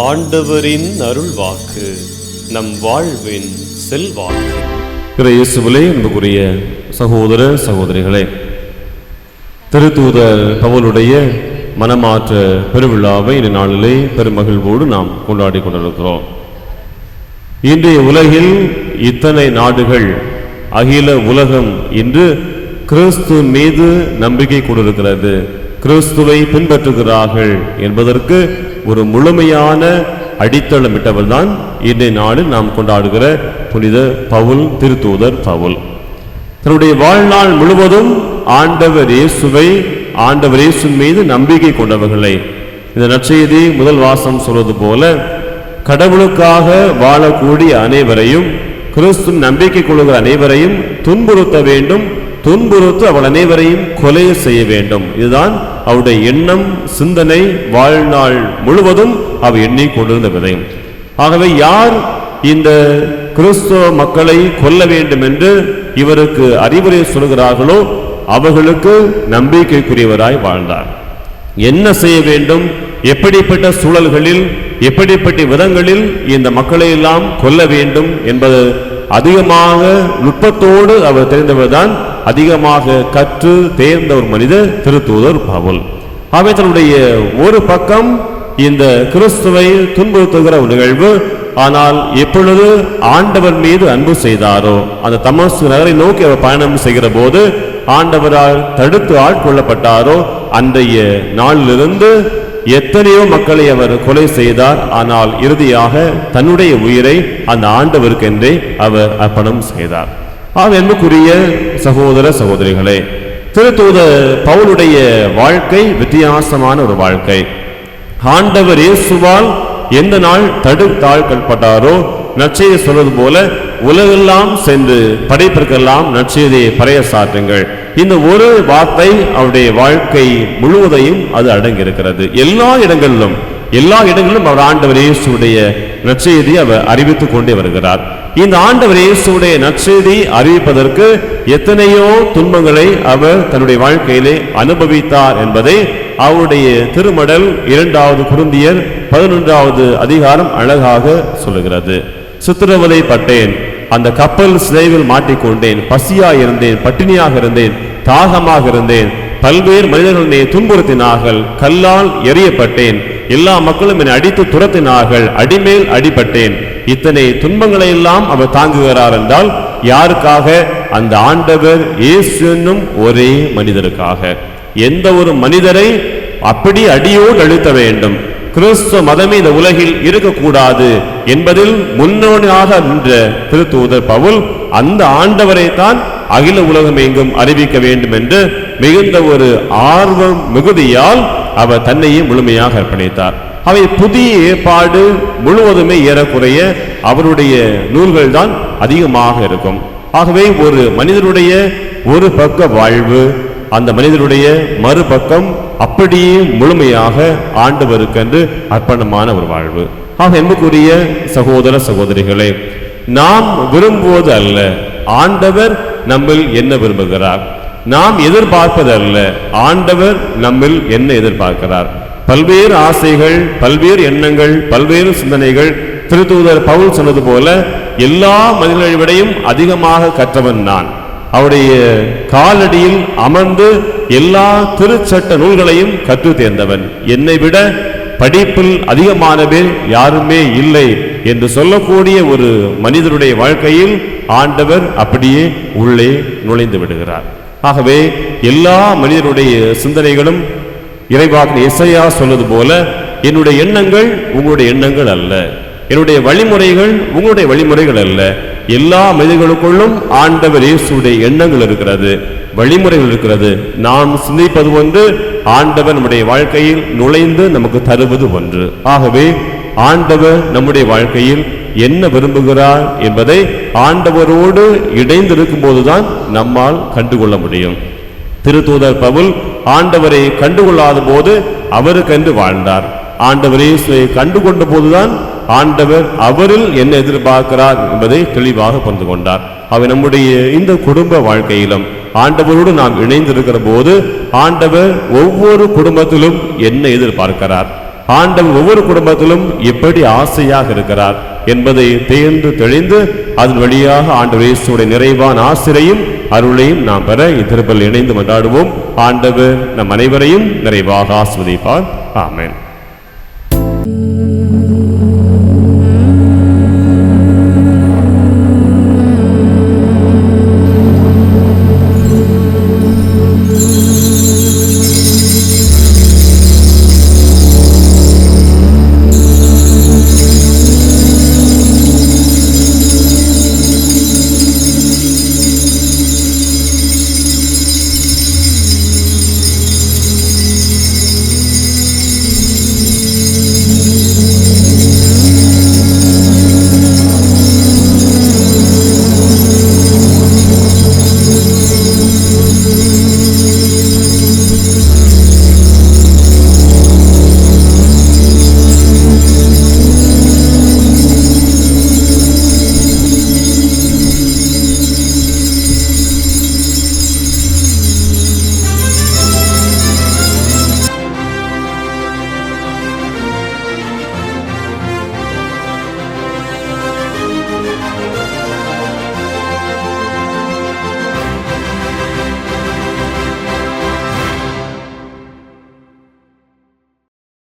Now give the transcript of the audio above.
ஆண்டவரின் அருள் வாக்கு நம் வாழ்வின் செல்வாக்கு. இயேசுவிலே அன்புக்குரிய சகோதர சகோதரிகளே திருத்தூதர் பவுலுடைய மனமாற்ற பெருவிழாவை இந்த நாளிலே பெருமகிழ்வோடு நாம் கொண்டாடி கொண்டிருக்கிறோம். இன்றைய உலகில் இத்தனை நாடுகள் அகில உலகம் இன்று கிறிஸ்து மீது நம்பிக்கை கொண்டிருக்கிறது. கிறிஸ்துவை பின்பற்றுகிறார்கள் என்பதற்கு ஒரு முழுமையான அடித்தளமிட்டவர் தான் இன்றைய நாளில் நாம் கொண்டாடுகிற புனித பவுல் திருத்தூதர் பவுல். தன்னுடைய வாழ்நாள் முழுவதும் ஆண்டவர் இயேசுவை ஆண்டவர் இயேசு மீது நம்பிக்கை கொண்டவர்களை. இந்த நற்செய்தி முதல் வாசம் சொல்வது போல கடவுளுக்காக வாழக்கூடிய அனைவரையும் கிறிஸ்து நம்பிக்கை கொள்கிற அனைவரையும் துன்புறுத்த வேண்டும் துன்புறுத்து அவள் அனைவரையும் கொலை செய்ய வேண்டும். இதுதான் அவருடைய எண்ணம் சிந்தனை வாழ்நாள் முழுவதும் அவர் எண்ணிக் கொண்டிருந்த விதை ஆகவே யார் இந்த கிறிஸ்துவ மக்களை கொல்ல வேண்டும் என்று இவருக்கு அறிவுரை சொல்கிறார்களோ அவர்களுக்கு நம்பிக்கைக்குரியவராய் வாழ்ந்தார். என்ன செய்ய வேண்டும்? எப்படிப்பட்ட சூழல்களில் எப்படிப்பட்ட விதங்களில் இந்த மக்களை எல்லாம் கொல்ல வேண்டும் என்பது அதிகமாக நுட்பத்தோடு அவர் தெரிந்தவர் தான் அதிகமாக கற்று தேர்ந்த ஒரு மனிதர் திருத்தூதர் பவுல் அவை தன்னுடைய ஒரு பக்கம் இந்த கிறிஸ்துவை துன்புறுத்துகிற ஒரு நிகழ்வு ஆனால் எப்பொழுது ஆண்டவர் மீது அன்பு செய்தாரோ அந்த தமசு நகரை நோக்கி அவர் பயணம் செய்கிற போது ஆண்டவரால் தடுத்து ஆட்கொள்ளப்பட்டாரோ அன்றைய நாளிலிருந்து எத்தனையோ மக்களை அவர் கொலை செய்தார். ஆனால் இறுதியாக தன்னுடைய உயிரை அந்த ஆண்டவருக்கென்றே அவர் அர்ப்பணம் செய்தார். ஆக என்புக்குரிய சகோதர சகோதரிகளே திருத்தூத பவுலுடைய வாழ்க்கை வித்தியாசமான ஒரு வாழ்க்கை. ஆண்டவர் இயேசுவால் எந்த நாள் தடுத்தாழ்கப்பட்டாரோ நற்செய்தி சொல்வது போல உலகெல்லாம் சென்று படைப்பிற்கெல்லாம் நற்செய்தியை பறைய சாற்றுங்கள் இந்த ஒரு வார்த்தை அவருடைய வாழ்க்கை முழுவதையும் அது அடங்கியிருக்கிறது. எல்லா இடங்களிலும் எல்லா இடங்களிலும் அவர் ஆண்டவர் இயேசுடைய நற்செய்தி அவர் அறிவித்துக் கொண்டே வருகிறார். இந்த ஆண்டவர் இயேசுடைய நற்செய்தி அறிவிப்பதற்கு எத்தனையோ துன்பங்களை அவர் தன்னுடைய வாழ்க்கையிலே அனுபவித்தார் என்பதை அவருடைய திருமடல் இரண்டாவது குருந்தியர் பதினொன்றாவது அதிகாரம் அழகாக சொல்லுகிறது. சித்திரவதை பட்டேன். அந்த கப்பல் சிதைவில் மாட்டிக்கொண்டேன் பசியா இருந்தேன் பட்டினியாக இருந்தேன் தாகமாக இருந்தேன். பல்வேறு மனிதர்கள் என்னை துன்புறுத்தினார்கள் கல்லால் எறியப்பட்டேன். எல்லா மக்களும் என்னை அடித்து துரத்தினார்கள் அடிமேல் அடிபட்டேன். இத்தனை துன்பங்களை எல்லாம் அவர் தாங்குகிறார் என்றால் யாருக்காக? அந்த ஆண்டவர் இயேசு என்னும் ஒரே மனிதருக்காக. எந்த ஒரு மனிதரை அப்படி அடியோடு அழுத்த வேண்டும். கிறிஸ்துவ மதமே இந்த உலகில் இருக்கக்கூடாது என்பதில் முன்னோடியாக நின்ற திருத்தூதர் பவுல் அந்த ஆண்டவரை தான் அகில உலகம் எங்கும் அறிவிக்க வேண்டும் என்று மிகுந்த ஒரு ஆர்வம் மிகுதியால் அவர் தன்னையே முழுமையாக அர்ப்பணித்தார். அவை புதிய ஏற்பாடு முழுவதுமே ஏறக்குறைய அவருடைய நூல்கள் தான் அதிகமாக இருக்கும். ஆகவே ஒரு மனிதனுடைய ஒரு பக்க வாழ்வு அந்த மனிதனுடைய மறுபக்கம் அப்படியே முழுமையாக ஆண்டவருக்கென்று அர்ப்பணமான ஒரு வாழ்வு. ஆக என்புக்குரிய சகோதர சகோதரிகளே நாம் விரும்புவது அல்ல ஆண்டவர் நம்மில் என்ன விரும்புகிறார். நாம் எதிர்பார்ப்பது அல்ல ஆண்டவர் நம்மில் என்ன எதிர்பார்க்கிறார். பல்வேறு ஆசைகள் பல்வேறு எண்ணங்கள் பல்வேறு சிந்தனைகள் திருத்தூதர் பவுல் சொன்னது போல எல்லா மனிதர்களை விடையும் அதிகமாக கற்றவன் நான். அவருடைய காலடியில் அமர்ந்து எல்லா திருச்சட்ட நூல்களையும் கற்று தேர்ந்தவன். என்னை விட படிப்பில் அதிகமான பேர் யாருமே இல்லை என்று சொல்லக்கூடிய ஒரு மனிதனுடைய வாழ்க்கையில் ஆண்டவர் அப்படியே உள்ளே நுழைந்து விடுகிறார். ஆகவே எல்லா மனிதனுடைய சிந்தனைகளும் இறைவாக்கு இசையா சொன்னது போல என்னுடைய எண்ணங்கள் உங்களுடைய எண்ணங்கள் அல்ல. என்னுடைய வழிமுறைகள் உங்களுடைய வழிமுறைகள் அல்ல. எல்லா மனிதர்களுக்குள்ளும் ஆண்டவர் இயேசுடைய எண்ணங்கள் இருக்கிறது வழிமுறைகள் இருக்கிறது. நாம் சிந்திப்பது ஒன்று ஆண்டவர் நம்முடைய வாழ்க்கையில் நுழைந்து நமக்கு தருவது ஒன்று. ஆகவே ஆண்டவர் நம்முடைய வாழ்க்கையில் என்ன விரும்புகிறார் என்பதை ஆண்டவரோடு இணைந்திருக்கும் போதுதான் நம்மால் கண்டுகொள்ள முடியும். திருத்தூதர் பவுல் ஆண்டவரை கண்டுகொள்ளாத போது அவருக்கென்று வாழ்ந்தார். ஆண்டவர் இயேசுவை கண்டுகொண்ட போதுதான் ஆண்டவர் அவரில் என்ன எதிர்பார்க்கிறார் என்பதை தெளிவாக புரிந்து கொண்டார். அவை நம்முடைய இந்த குடும்ப வாழ்க்கையிலும் ஆண்டவரோடு நாம் இணைந்திருக்கிற போது ஆண்டவர் ஒவ்வொரு குடும்பத்திலும் என்ன எதிர்பார்க்கிறார்? ஆண்டவர் ஒவ்வொரு குடும்பத்திலும் எப்படி ஆசையாக இருக்கிறார் என்பதை தேர்ந்து தெளிந்து அதன் வழியாக ஆண்டவர் இயேசுடைய நிறைவான ஆசிரையும் அருளையும் நாம் பெற இத்திருப்பல் இணைந்து கொண்டாடுவோம் ஆண்டவர் நம் அனைவரையும் நிறைவாக ஆஸ்வதிப்பார் ஆமேன்.